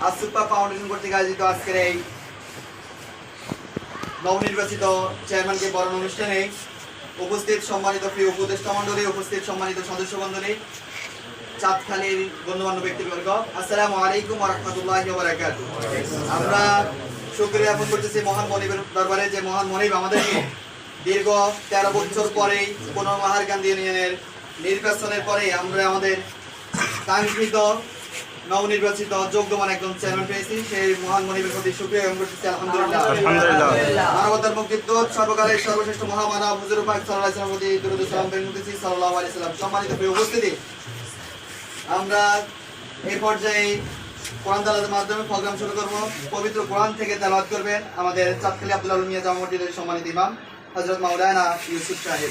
আসুপা foundation কর্তৃক আয়োজিত আজকের এই নবনির্বাচিত চেয়ারম্যানকে বরণ অনুষ্ঠানে উপস্থিত সম্মানিত প্রিয় উপদেষ্টা উপস্থিত সম্মানিত সদস্য চাঁদখালীর গণ্যমান্য ব্যক্তিবর্গ আলাইকুম আমরা শুক্রিয়া জ্ঞাপন করতেছি মহান মনিবের দরবারে যে মহান মনিব আমাদেরকে দীর্ঘ তেরো বছর পরেই কোনো মাহারকান্দি ইউনিয়নের নির্বাচনের পরে আমরা আমাদের কাঙ্ক্ষিত নবনির্বাচিত যোগ্যমান একজন চেয়ারম্যান পেয়েছি সেই মহান মনিবের প্রতি শুক্রিয়া জ্ঞাপন করতেছি আলহামদুলিল্লাহ আলহামদুলিল্লাহ। মানবতার মুক্তিত্ব সর্বকালের সর্বশ্রেষ্ঠ মহামানব হুজুর পাক সাল্লাল্লাহু আলাইহি ওয়াসাল্লাম প্রতি দরুদ সালাম প্রেরণ করতেছি সাল্লাল্লাহু আলাইহি সাল্লাম সম্মানিত প্রিয় উপস্থিতি আমরা এই পর্যায়ে কোরআন তালাতের মাধ্যমে প্রোগ্রাম শুরু করব পবিত্র কোরআন থেকে তেলাওয়াত করবেন আমাদের চাঁদখালী আব্দুল আলম মিয়া জামা মসজিদের সম্মানিত ইমাম হযরত মাওলানা ইউসুফ সাহেব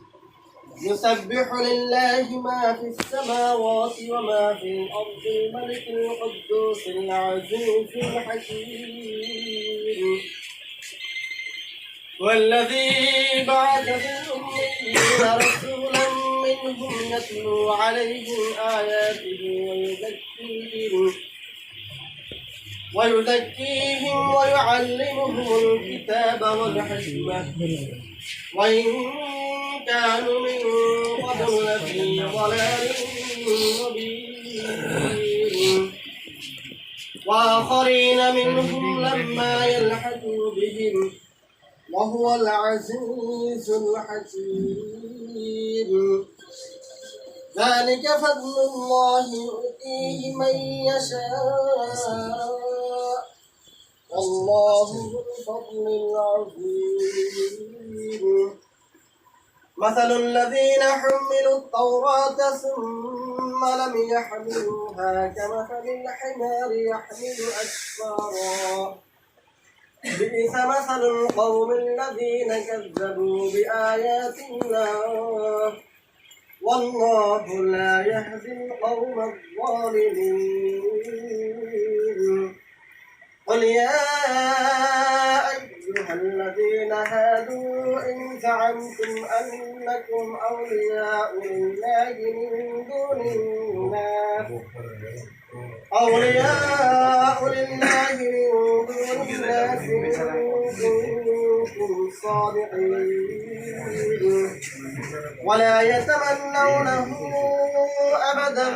يسبح لله ما في السماوات وما في الأرض الملك القدوس العزيز الحكيم. والذي بعث في رسولا منهم يتلو عليهم آياته ويزكيهم ويزكيهم ويعلمهم الكتاب والحكمة. وإن كانوا من قبل لفي ضلال مبين. وآخرين منهم لما يلحقوا بهم وهو العزيز الحكيم. ذلك فضل الله يؤتيه من يشاء. والله ذو الفضل العظيم. مثل الذين حملوا التوراة ثم لم يحملوها كمثل الحمار يحمل أسفارا بئس مثل القوم الذين كذبوا بآيات الله والله لا يهدي القوم الظالمين. قل يا أيها الذين هادوا إن زعمتم أنكم أولياء لله من دون الناس أولياء لله من دون الناس كنتم صادقين. ولا يتمنونه أبدا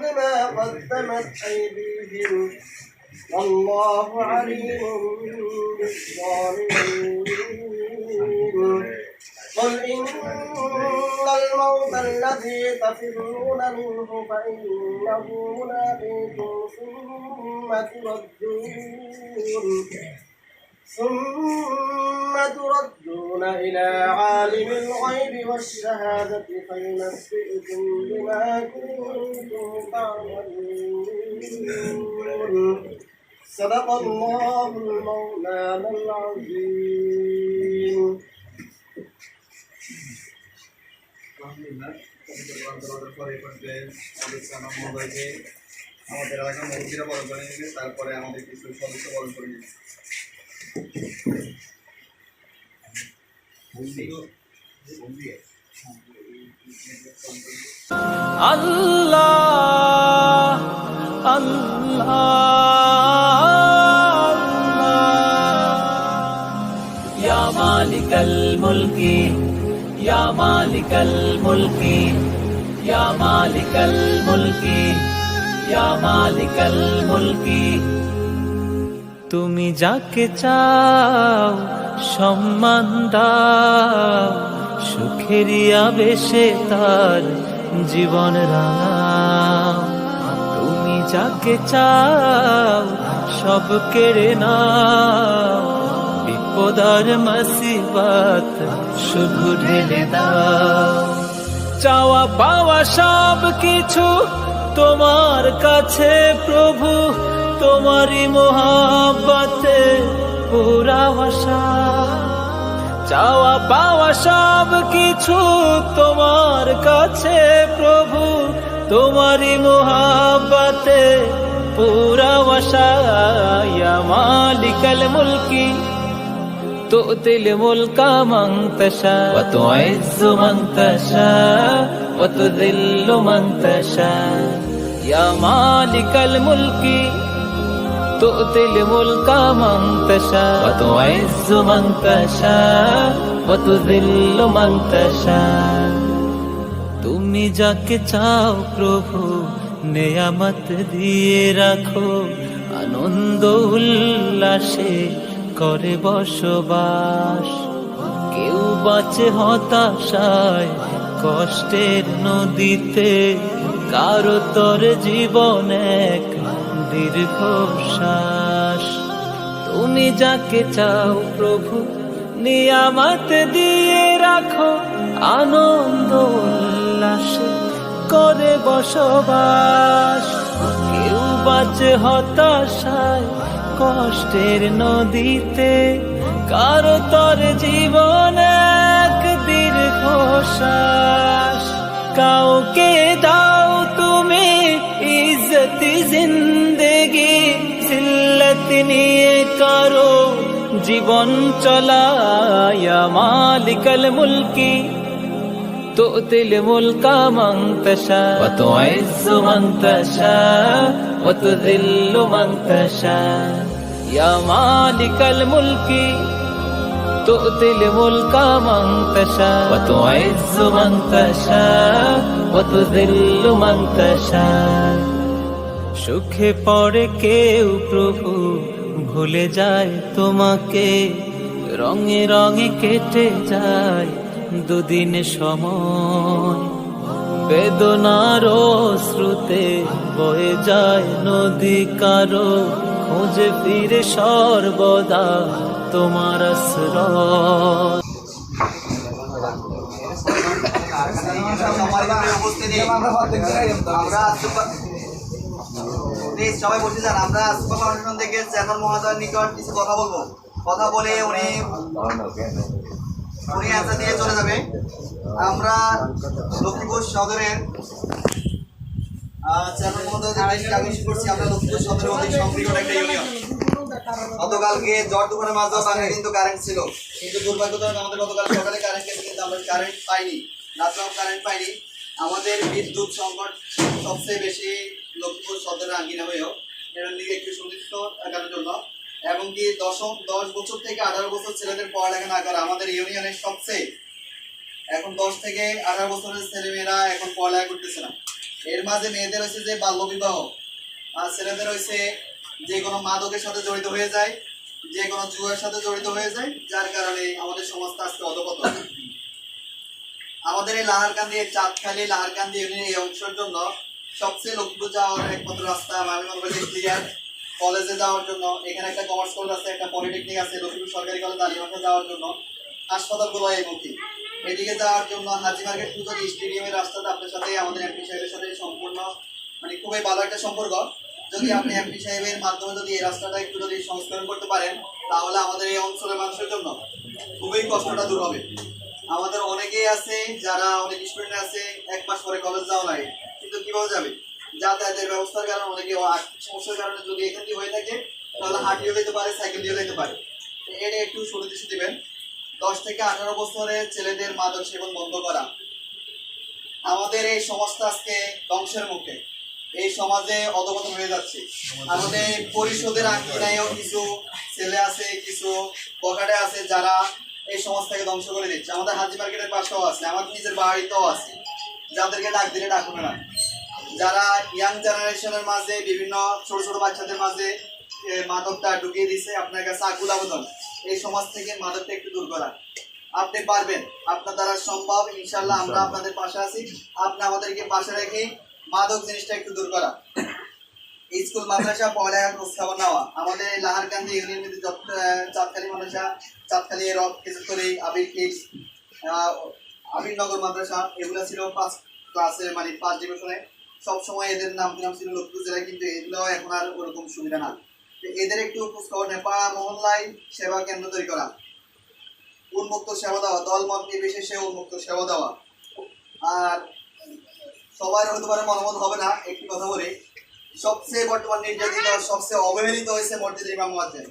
بما قدمت أيديهم. والله عليم. بالظالمين قل إن الموت الذي تفرون منه فإنه ملاقيكم ثم تردون ثم تردون إلى عالم الغيب والشهادة فينبئكم بما كنتم تعملون صدق الله المولانا العظيم আলহামদুলিল্লাহ পবিত্র কোরআন তেলাওয়াতের পরে এই পর্যায়ে আমাদের সালাম মহোদয়কে আমাদের এলাকার মুরব্বীরা বরণ করে নেবে তারপরে আমাদের কিছু সদস্য বরণ করে নেবে আল্লাহ আল্লাহ ইয়া মালিকাল মুলকি ইয়া মালিকাল মুলকি তুমি যাকে চাও সম্মান দাও আবেশে তার জীবন রাঙাও। তুমি যাকে চাও সব কেড়ে নাও বিপদার মাসিবাত শুধু ঢেলে চাওয়া পাওয়া সব কিছু তোমার কাছে প্রভু, তোমারই পুরা ভাষা। চাওয়া পাওয়া সব কিছু তোমার কাছে প্রভু, তোমারই পুরা ভাষা। মালিকাল মুলকি تؤتي الملك من تشاء وتعز من تشاء وتذل من تشاء يا مالك الملك تؤتي الملك من تشاء وتعز من تشاء وتذل من تشاء তুমি যাকে চাও প্রভু নেয়ামত দিয়ে রাখো আনন্দ উল্লাসে করে বসবাস। কেউ বাঁচে হতাশায়, কষ্টের নদীতে। কারও তোর জীবন এক দীর্ঘশ্বাস। তুমি যাকে চাও প্রভু, নিয়ামত দিয়ে রাখো আনন্দ উল্লাসে করে বসবাস। কেউ বাঁচে হতাশায় কষ্টের নদীতে কারো তোর জীবন এক দীর্ঘশ্বাস কাউকে দাও তুমি ইজ্জতি জিন্দেগি সিল্লত নিয়ে কারো জীবন চলায়া মালিকাল মুলকি تؤتي الملك من تشاء وتعز من تشاء وتذل من تشاء يا مالك الملك تؤتي الملك من تشاء وتعز من تشاء وتذل من تشاء সুখে পড়ে কেউ প্রভু ভুলে যায় তোমাকে রঙে রঙে কেটে যায় দুদিন সময় বেদনার শ্রুতে বয়ে যায় নদী কারো খুঁজে ফিরে সর্বদা তোমার আশ্রয়। প্লিজ সবাই বসে যান আমরা সুপার ফাউন্ডেশন থেকে চেয়ারম্যান মহোদয়ের নিকট কিছু কথা বলব। কথা বলে উনি উনি অ্যান্সার দিয়ে চলে যাবে। আমরা লক্ষ্মীপুর আহ, ইউনিয়ন গতকালকে মাঝেও বাংলায় কিন্তু কারেন্ট ছিল। কিন্তু আমাদের গতকাল সকালে কিন্তু আমরা কারেন্ট পাইনি। রাত্রেও কারেন্ট পাইনি। আমাদের বিদ্যুৎ সংকট সবচেয়ে বেশি লক্ষ্মীপুর আঙ্গিনা হয়েও। এর দিকে একটু সুনিশ্চিত থাকার জন্য। এবং কি দশম, দশ বছর থেকে আঠারো বছর ছেলেদের পড়ালেখা না করা আমাদের ইউনিয়নের সবচেয়ে। এখন দশ থেকে আঠারো বছরের ছেলেমেয়েরা এখন পড়ালেখা করতেছে না। এর মাঝে মেয়েদের হচ্ছে যে বাল্য বিবাহ। আর ছেলেদের হচ্ছে যে কোনো মাদকের সাথে জড়িত হয়ে যায়, যে কোনো জুয়ার সাথে জড়িত হয়ে যায়, যার কারণে আমাদের সমাজটা আজকে অধপত আমাদের এই লাহারকান্দি চাঁদখালি লাহারকান্দি ইউনিয়ন এই অংশের জন্য সবচেয়ে লক্ষ্মীপুর যাওয়ার একমাত্র রাস্তা আমি ক্লিয়ার। কলেজে যাওয়ার জন্য, এখানে একটা কমার্স কলেজ আছে, একটা পলিটেকনিক আছে লক্ষ্মীপুর সরকারি কলেজ আলিমাঠে যাওয়ার জন্য। হাসপাতালগুলো এই মুখী এদিকে যাওয়ার জন্য হাজি মার্কেট পুজোর স্টেডিয়ামের রাস্তাতে আপনার সাথে আমাদের এমপি সাহেবের সাথে সম্পূর্ণ মানে খুবই ভালো একটা সম্পর্ক। যদি আপনি এমপি সাহেবের মাধ্যমে যদি এই রাস্তাটা একটু যদি সংস্করণ করতে পারেন, তাহলে আমাদের এই অঞ্চলের মানুষের জন্য খুবই কষ্টটা দূর হবে। আমাদের অনেকেই আছে, যারা অনেক স্টুডেন্ট আছে, এক মাস পরে কলেজ যাওয়া লাগে। কিন্তু কীভাবে যাবে? যাতায়াতের ব্যবস্থার কারণে অনেকে আর্থিক সমস্যার কারণে যদি এখান দিয়ে হয়ে থাকে, তাহলে হাঁটিও যেতে পারে সাইকেল দিয়ে যেতে পারে। এটা একটু সুনির্দিষ্ট দিবেন। দশ থেকে আঠারো বছরের ছেলেদের মাদক সেবন বন্ধ করা। আমাদের এই সমাজটা আজকে ধ্বংসের মুখে। এই সমাজে অধপতন হয়ে যাচ্ছে। আমাদের পরিষদের আঙ্গিনায়ও কিছু ছেলে আছে, কিছু পকেটে আছে, যারা এই সমাজটাকে ধ্বংস করে দিচ্ছে। আমাদের হাজি মার্কেটের পাশেও আছে আমাদের নিজের বাড়িতেও আছে। যাদেরকে ডাক দিলে ডাকবে না যারা ইয়াং জেনারেশনের মাঝে, বিভিন্ন ছোট ছোট বাচ্চাদের মাঝে মাদকটা ঢুকিয়ে দিছে, আপনার কাছে আকুল আবেদন। এই সমাজ থেকে মাদকটা একটু দূর করা আপনি পারবেন। আপনার দ্বারা সম্ভব ইনশাল্লাহ আমরা আপনাদের পাশে আছি। আপনি আমাদেরকে পাশে রেখে মাদক জিনিসটা একটু দূর করা স্কুল মাদ্রাসা পড়ালেখা খোঁজ খবর নেওয়া। আমাদের এই লাহারকান্দি ইউনিয়ন মধ্যে যত চাঁদখালি মাদ্রাসা চাঁদখালি রক খেজুরতলি আবির কিডস আবিরনগর মাদ্রাসা এগুলো ছিল পাঁচ ক্লাসে মানে পাঁচ ডিভিশনে সবসময় এদের নাম নাম ছিল লক্ষ্মীপুর জেলায় কিন্তু এগুলো এখন আর ওরকম সুবিধা না এদের একটু খোঁজখবর নেপা মহল্লায় সেবা কেন্দ্র তৈরি করা। উন্মুক্ত সেবা দেওয়া দল মত নির্বিশেষে উন্মুক্ত সেবা দেওয়া। আর সবার হতে পারে মতামত হবে না, একটি কথা বলি। সবচেয়ে বর্তমান নির্যাতিত সবচেয়ে অবহেলিত হয়েছে মসজিদ ইমাম মুয়াজ্জিন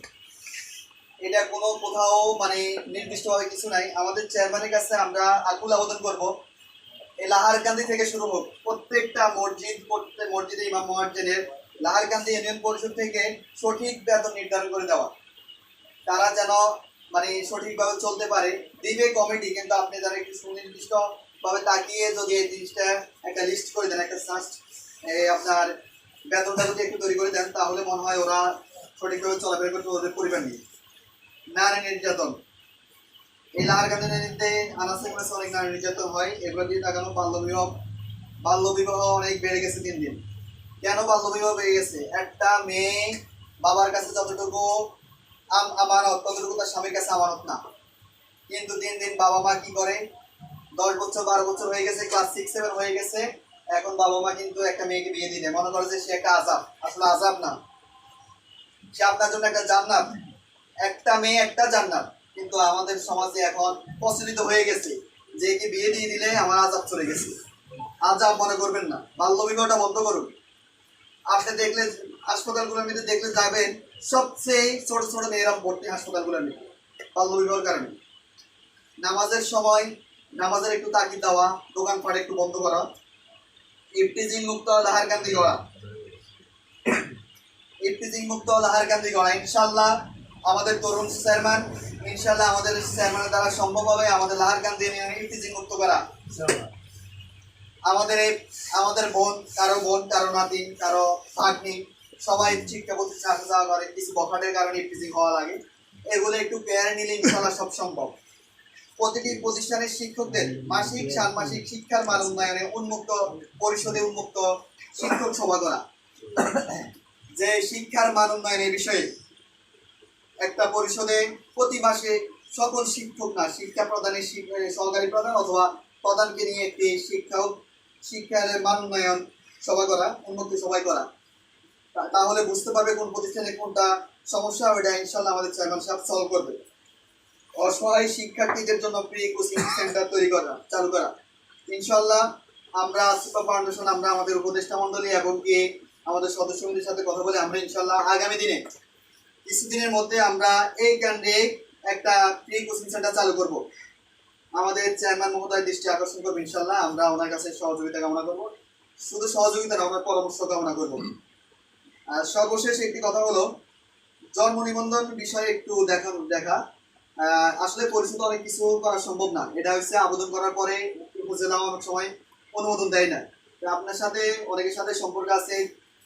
এটা কোনো কোথাও মানে নির্দিষ্টভাবে কিছু নাই। আমাদের চেয়ারম্যানের কাছে আমরা আকুল আবেদন করব এই লাহারকান্দি থেকে শুরু হোক, প্রত্যেকটা মসজিদ, প্রত্যেক মসজিদে ইমাম মুয়াজ্জিনের লাহারকান্দি ইউনিয়ন পরিষদ থেকে সঠিক বেতন নির্ধারণ করে দেওয়া। তারা যেন মানে সঠিকভাবে চলতে পারে, দিবে কমিটি, কিন্তু আপনি যারা একটু সুনির্দিষ্ট ভাবে তাকিয়ে যদি এই জিনিসটা একটা লিস্ট করে দেন, একটা সাস্ট আপনার বেতনটা যদি একটু তৈরি করে দেন, তাহলে মনে হয় ওরা সঠিকভাবে চলাফেরা করতে ওদের পরিবার নিয়ে। নারী নির্যাতন। এই লাহার কান্দিতে আনাসে অনেক নারী নির্যাতন হয়। এগুলো দিয়ে তাকানো বাল্যবিবাহ বাল্যবিবাহ অনেক বেড়ে গেছে দিন দিন। কেন বাল্যবিবাহ হয়ে গেছে? একটা মেয়ে বাবার কাছে যতটুকু আম- আমানত, ততটুকু তার স্বামীর কাছে আমানত না। কিন্তু দিন দিন বাবা মা কি করে? দশ বছর, বারো বছর হয়ে গেছে ক্লাস সিক্স সেভেন হয়ে গেছে। এখন বাবা মা কিন্তু একটা মেয়েকে বিয়ে দেয় মনে করে যে সে একটা আজাব। আসলে আজাব না। সে আপনার জন্য একটা জান্নাত। একটা মেয়ে একটা জান্নাত। কিন্তু আমাদের সমাজে এখন প্রচলিত হয়ে গেছে। যে কি বিয়ে দিয়ে দিলে আমার আজাব চলে গেছে। আজাব মনে করবেন না। বাল্য বিবাহটা বন্ধ করুন। আপনি দেখলে হাসপাতালগুলোর মধ্যে দেখলে যাবেন সবচেয়ে ছোট ছোট মেয়েরা ভর্তি হাসপাতালগুলোর মধ্যে বাল্য বিবাহের কারণে। নামাজের সময়, নামাজের একটু তাকিদ দেওয়া, দোকানপাট একটু বন্ধ করা ইফটিজিং মুক্ত লাহারকান্দি করা ইফটিজিং মুক্ত লাহারকান্দি করা ইনশাল্লাহ আমাদের তরুণ চেয়ারম্যান ইনশাল্লাহ আমাদের চেয়ারম্যানের দ্বারা সম্ভব হবে আমাদের লাহার লাহারকান্দি ইফটিজিং মুক্ত করা। আমাদের এই, আমাদের বোন, কারও বোন, কারও নাতি, কারও ভাগ্নি, সবাই শিক্ষা প্রতিষ্ঠানে আসা যাওয়া করে, কিছু বখাটের কারণে ইফটিজিং হওয়া লাগে। এগুলো একটু কেয়ার নিলে ইনশাল্লাহ সব সম্ভব। প্রতিটি প্রতিষ্ঠানের শিক্ষকদের মাসিক, ষান্মাসিক শিক্ষার মান উন্নয়নে উন্মুক্ত পরিষদে উন্মুক্ত শিক্ষক সভা করা। যে শিক্ষার মান উন্নয়নের বিষয়ে একটা পরিষদে প্রতি মাসে সকল শিক্ষক না, শিক্ষা প্রদানের সহকারী প্রধান অথবা প্রধানকে নিয়ে একটি শিক্ষা শিক্ষার মান উন্নয়ন সভা করা, উন্নতি সবাই করা। তাহলে বুঝতে পারবে কোন প্রতিষ্ঠানে কোনটা সমস্যা ওটা ইনশাল্লাহ আমাদের চেয়ারম্যান সাহেব সলভ করবে। অসহায় শিক্ষার্থীদের জন্য প্রি কোচিং সেন্টার তৈরি করা, চালু করা। ইনশাল্লাহ আমরা আসিফা ফাউন্ডেশন আমরা আমাদের উপদেষ্টা মন্ডলী এবং কি আমাদের সদস্যদের সাথে কথা বলে আমরা ইনশাল্লাহ আগামী দিনে, কিছুদিনের মধ্যে আমরা এই কেন্দ্রে একটা প্রি কোচিং সেন্টার চালু করব। আমাদের চেয়ারম্যান মহোদয় দৃষ্টি আকর্ষণ করব ইনশাল্লাহ আমরা ওনার কাছে সহযোগিতা কামনা করব। শুধু সহযোগিতা না আমরা পরামর্শ কামনা করব। আর সর্বশেষ একটি কথা হলো, জন্ম নিবন্ধন বিষয়ে একটু দেখা দেখা। আসলে পরিচিত অনেক কিছু করা সম্ভব না। এটা হচ্ছে আবেদন করার পরে উপজেলা অনেক সময় অনুমোদন দেয় না। আপনার সাথে, অনেকের সাথে সম্পর্ক আছে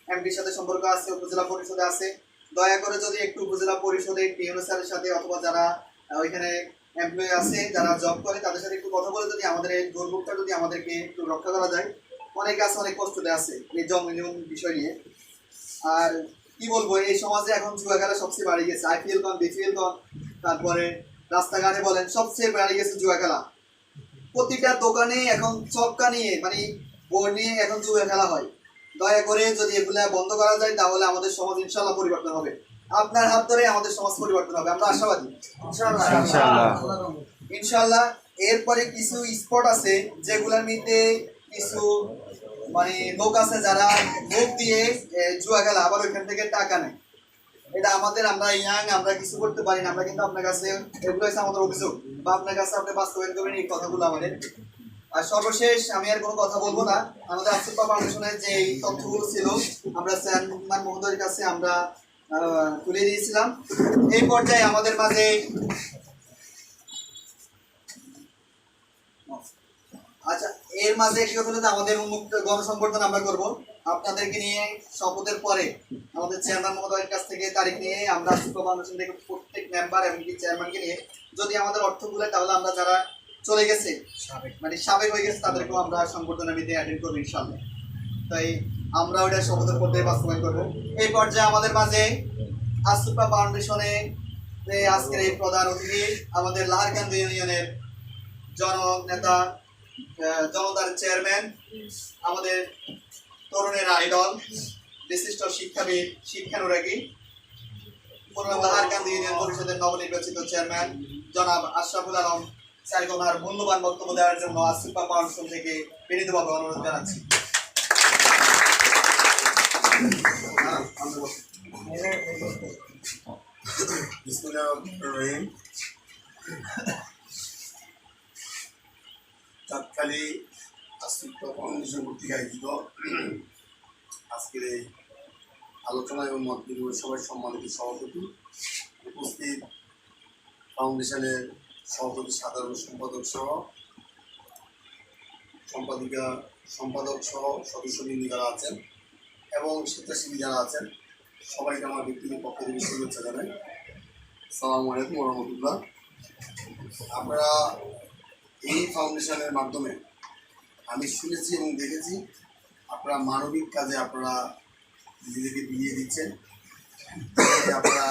এমপির সাথে সম্পর্ক আছে, উপজেলা পরিষদে আছে। দয়া করে যদি একটু উপজেলা পরিষদে স্যারের সাথে অথবা যারা ওইখানে এমপ্লয়ি আছে, যারা জব করে, তাদের সাথে একটু কথা বলে যদি আমাদের এই দুর্ভোগটা যদি আমাদেরকে একটু রক্ষা করা যায়। অনেকে আছে, অনেক কষ্টতে আছে এই নিবন্ধন বিষয় নিয়ে। আর কি বলব, এই সমাজে এখন জুয়া খেলা সবচেয়ে বাড়ি গেছে। আইপিএল কন বিপিএল কন তারপরে রাস্তাঘাটে বলেন, সবচেয়ে বাড়ি গেছে জুয়া খেলা প্রতিটা দোকানে এখন চক্কা নিয়ে মানে বোর্ড নিয়ে এখন জুয়া খেলা হয়। দয়া করে যদি এগুলা বন্ধ করা যায়, তাহলে আমাদের সমাজ ইনশাল্লাহ পরিবর্তন হবে। আপনার হাত ধরে আমাদের সমাজ পরিবর্তন হবে। আমরা আশাবাদী। ইনশাল্লাহ এরপরে কিছু স্পট আছে যেগুলোর মধ্যে কিছু মানে লোক আছে যারা লোক দিয়ে জুয়া খেলা আবার ওইখান থেকে টাকা নেয়। এটা আমাদের আমরা ইয়াং আমরা কিছু করতে পারি না। আমরা কিন্তু আপনার কাছে এগুলো হচ্ছে আমাদের অভিযোগ বা আপনার কাছে আপনি বাস্তবায়ন করবেন এই কথাগুলো আমাদের। আর সর্বশেষ আমি আর কোনো কথা বলব না। আমাদের আসিফা ফাউন্ডেশনের যে এই তথ্যগুলো ছিল আমরা চেয়ারম্যান মহোদয়ের কাছে আমরা তুলে দিয়েছিলাম। এই পর্যায়ে আমাদের মাঝে আচ্ছা এর মাঝে একটি কথা আমাদের উন্মুক্ত গণসংবর্ধন আমরা করব। আপনাদেরকে নিয়ে শপথের পরে আমাদের চেয়ারম্যান মহোদয়ের কাছ থেকে তারিখ নিয়ে আমরা সুপার ফাউন্ডেশন থেকে প্রত্যেক মেম্বার এবং কি চেয়ারম্যানকে নিয়ে যদি আমাদের অর্থগুলো তাহলে আমরা যারা চলে গেছে মানে সাবেক হয়ে গেছে তাদেরকেও আমরা সংবর্ধনা নিতে অ্যাটেন্ড করব ইনশাল্লাহ তাই আমরা ওইটা শপথের পর্যায়ে বাস্তবায়ন করব। এই পর্যায়ে আমাদের মাঝে আসুপা ফাউন্ডেশনে আজকের এই প্রধান অতিথি, আমাদের লাহারকান্দি ইউনিয়নের জননেতা জনতার চেয়ারম্যান, আমাদের তরুণের আইডল, বিশিষ্ট শিক্ষাবিদ শিক্ষানুরাগী পনেরো বাহারকান্দি ইউনিয়ন পরিষদের নবনির্বাচিত চেয়ারম্যান, জনাব আশরাফুল আলম ওনার মূল্যবান বক্তব্য দেওয়ার জন্য আসিফা ফাউন্ডেশন থেকে বিনীতভাবে অনুরোধ জানাচ্ছি। চাঁদখালি আশ্রিত ফাউন্ডেশন কর্তৃক আয়োজিত আজকের এই আলোচনা এবং মত বিনিময় সভায় সম্মানিত সভাপতি উপস্থিত ফাউন্ডেশনের সভাপতি সাধারণ সম্পাদক সহ সম্পাদিকা সম্পাদক সহ সদস্যবৃন্দ যারা আছেন এবং স্বেচ্ছাসেবী যারা আছেন সবাইকে আমার ব্যক্তিগত পক্ষ থেকে শুভেচ্ছা জানাই। সালামু আলাইকুম রহমতুল্লাহ আমরা এই ফাউন্ডেশনের মাধ্যমে আমি শুনেছি এবং দেখেছি আপনারা মানবিক কাজে আপনারা নিজেদেরকে বিলিয়ে দিচ্ছেন। আপনারা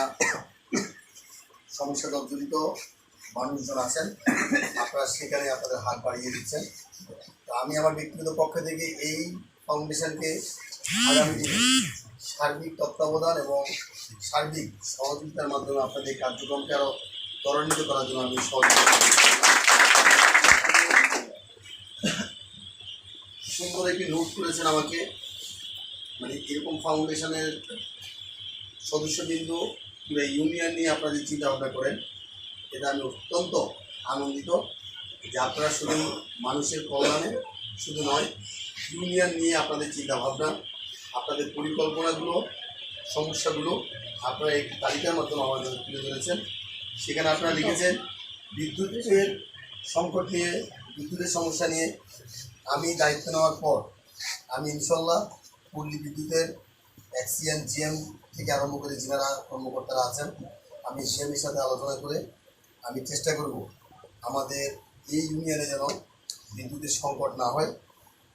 সমস্যা জর্জরিত মানুষজন আছেন আপনারা সেখানে আপনাদের হাত বাড়িয়ে দিচ্ছেন। তো আমি আমার ব্যক্তিগত পক্ষ থেকে এই ফাউন্ডেশনকে আগামী দিনে সার্বিক তত্ত্বাবধান এবং সার্বিক সহযোগিতার মাধ্যমে আপনাদের কার্যক্রমকে আরও ত্বরান্বিত করার জন্য আমি সুন্দর একটি নোট করেছেন আমাকে। মানে এরকম ফাউন্ডেশনের সদস্যবৃন্দ কিংবা ইউনিয়ন নিয়ে আপনারা যে চিন্তা ভাবনা করেন, এটা আমি অত্যন্ত আনন্দিত যে আপনারা শুধু মানুষের কল্যাণে শুধু নয়, ইউনিয়ন নিয়ে আপনাদের চিন্তা ভাবনা আপনাদের পরিকল্পনাগুলো, সমস্যাগুলো আপনারা একটি তালিকার মাধ্যমে আমাদের তুলে ধরেছেন। সেখানে আপনারা লিখেছেন বিদ্যুতের সংকট নিয়ে, বিদ্যুতের সমস্যা নিয়ে আমি দায়িত্ব নেওয়ার পর আমি ইনশাল্লাহ পল্লী বিদ্যুতের এক্সিএন, জিএম থেকে আরম্ভ করে যারা কর্মকর্তারা আছেন, আমি জিএমের সাথে আলোচনা করে আমি চেষ্টা করব আমাদের এই ইউনিয়নে যেন বিদ্যুতের সংকট না হয়।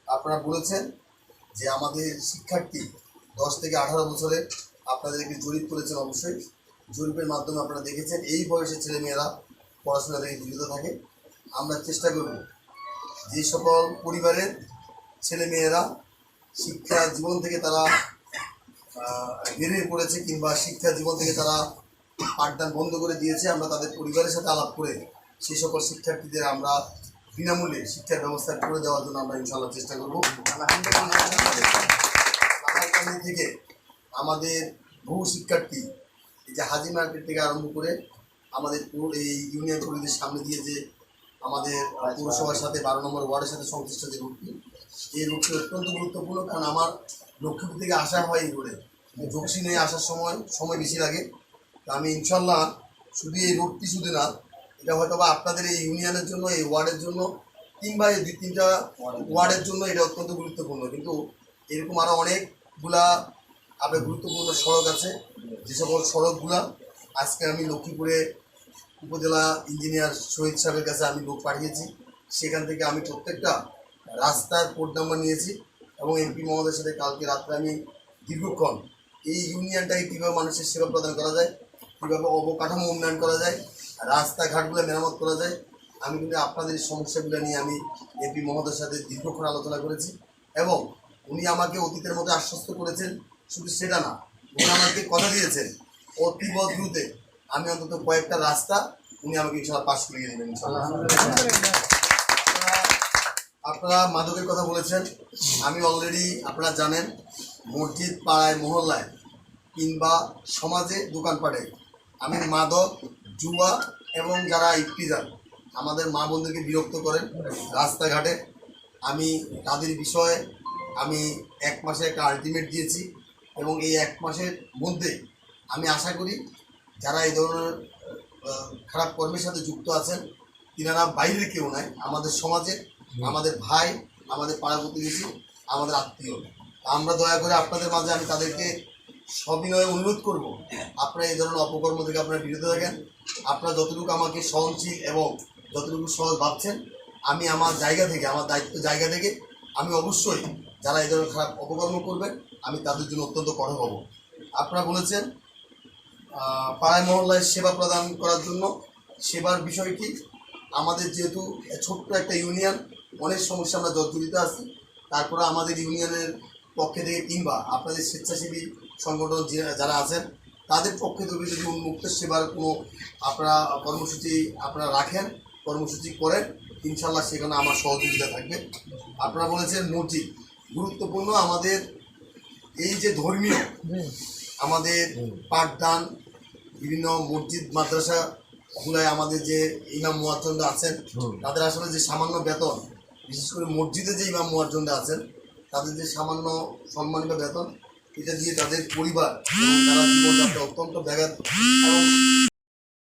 আপনারা বলেছেন যে আমাদের শিক্ষার্থী দশ থেকে আঠারো বছরের আপনাদেরকে জরিপ করেছেন অবশ্যই। জরিপের মাধ্যমে আপনারা দেখেছেন এই বয়সের ছেলেমেয়েরা পড়াশোনা থেকে বিরত থাকে। আমরা চেষ্টা করব যে সকল পরিবারের ছেলেমেয়েরা শিক্ষা জীবন থেকে তারা বেরিয়ে পড়েছে কিংবা শিক্ষা জীবন থেকে তারা পাঠদান বন্ধ করে দিয়েছে। আমরা তাদের পরিবারের সাথে আলাপ করে সেই সকল শিক্ষার্থীদের আমরা বিনামূল্যে শিক্ষার ব্যবস্থা করে দেওয়ার জন্য আমরা ইনশাল্লাহ চেষ্টা করব। লাহারকান্দি থেকে আমাদের বহু শিক্ষার্থী এই যে হাজি মার্কেট থেকে আরম্ভ করে আমাদের এই ইউনিয়ন পরিধির সামনে দিয়ে যে আমাদের পৌরসভার সাথে বারো নম্বর ওয়ার্ডের সাথে সংশ্লিষ্ট যে রুটটি, এই রুটটি অত্যন্ত গুরুত্বপূর্ণ কারণ আমার লক্ষ্মীপুর থেকে আসা হয় এই রোডে। যোগসি নিয়ে আসার সময় সময় বেশি লাগে। তা আমি ইনশাল্লাহ শুধু এই রোডটি শুধু না এটা হয়তো বা আপনাদের এই ইউনিয়নের জন্য, এই ওয়ার্ডের জন্য, কিংবা এই দুই তিনটা ওয়ার্ডের জন্য এটা অত্যন্ত গুরুত্বপূর্ণ। কিন্তু এরকম আরও অনেকগুলা আপনার গুরুত্বপূর্ণ সড়ক আছে। যে সকল সড়কগুলা আজকে আমি লক্ষ্মীপুরে উপজেলা ইঞ্জিনিয়ার শহীদ সাহেবের কাছে আমি লোক পাঠিয়েছি। সেখান থেকে আমি প্রত্যেকটা রাস্তার কোড নাম্বার নিয়েছি এবং এমপি মহোদয়ের সাথে কালকে রাত্রে আমি দীর্ঘক্ষণ এই ইউনিয়নটাকে কীভাবে মানুষের সেবা প্রদান করা যায়, কীভাবে অবকাঠামো উন্নয়ন করা যায় রাস্তাঘাটগুলো মেরামত করা যায়। আমি কিন্তু আপনাদের এই সমস্যাগুলো নিয়ে আমি এপি মহোদয়ের সাথে দীর্ঘক্ষণ আলোচনা করেছি এবং উনি আমাকে অতীতের মধ্যে আশ্বস্ত করেছেন, শুধু সেটা না, উনি আমাকে কথা দিয়েছেন অতীব দ্রুতে আমি অন্তত কয়েকটা রাস্তা উনি আমাকে ইনশাল্লাহ পাশ করিয়ে দেবেন আপনারা মাদকের কথা বলেছেন। আমি অলরেডি আপনারা জানেন, মসজিদ পাড়ায়, মহল্লায় কিংবা সমাজে দোকানপাটে আমি মাদক জুয়া এবং যারা ইফতিজার আমাদের মা বোনদেরকে বিরক্ত করেন রাস্তাঘাটে। আমি তাদের বিষয়ে আমি এক মাসে একটা আলটিমেট দিয়েছি এবং এই এক মাসের মধ্যে আমি আশা করি যারা এই ধরনের খারাপ কর্মের সাথে যুক্ত আছেন, তিনারা বাইরের কেউ নয় আমাদের সমাজে, আমাদের ভাই, আমাদের পাড়া প্রতিবেশী, আমাদের আত্মীয়। আমরা দয়া করে আপনাদের মাঝে আমি তাদেরকে সবিনয়ে অনুরোধ করব। আপনারা এই ধরনের অপকর্ম থেকে আপনারা বিরত থাকেন। আপনারা যতটুকু আমাকে সহনশীল এবং যতটুকু সহজ ভাবছেন আমি আমার জায়গা থেকে আমার দায়িত্ব জায়গা থেকে আমি অবশ্যই যারা এই ধরনের খারাপ অপকর্ম করবেন আমি তাদের জন্য অত্যন্ত কঠোর হব। আপনারা বলেছেন পাড়ায় মহল্লায় সেবা প্রদান করার জন্য সেবার বিষয়টি আমাদের যেহেতু ছোট্ট একটা ইউনিয়ন অনেক সমস্যা আমরা জর্জরিত আছি। তারপরে আমাদের ইউনিয়নের পক্ষে থেকে কিংবা আপনাদের স্বেচ্ছাসেবী সংগঠন যারা আছেন, তাদের পক্ষে থেকে যদি উন্মুক্ত, সেবার কোনো আপনারা কর্মসূচি আপনারা রাখেন, কর্মসূচি করেন, ইনশাল্লাহ সেখানে আমার সহযোগিতা থাকবে। আপনারা বলেছেন মসজিদ, গুরুত্বপূর্ণ আমাদের এই যে ধর্মীয় আমাদের পাঠদান, বিভিন্ন মসজিদ, মাদ্রাসা গুলায় আমাদের যে ইমাম মুয়াজ্জনরা আছেন, তাদের আসলে যে সামান্য বেতন, বিশেষ করে মসজিদে যে ইমাম মুয়াজ্জনরা আছেন, তাদের যে সামান্য সম্মানিত বেতন এটা দিয়ে তাদের পরিবার এবং তারা জীবনযাত্রা অত্যন্ত ব্যাঘাত এবং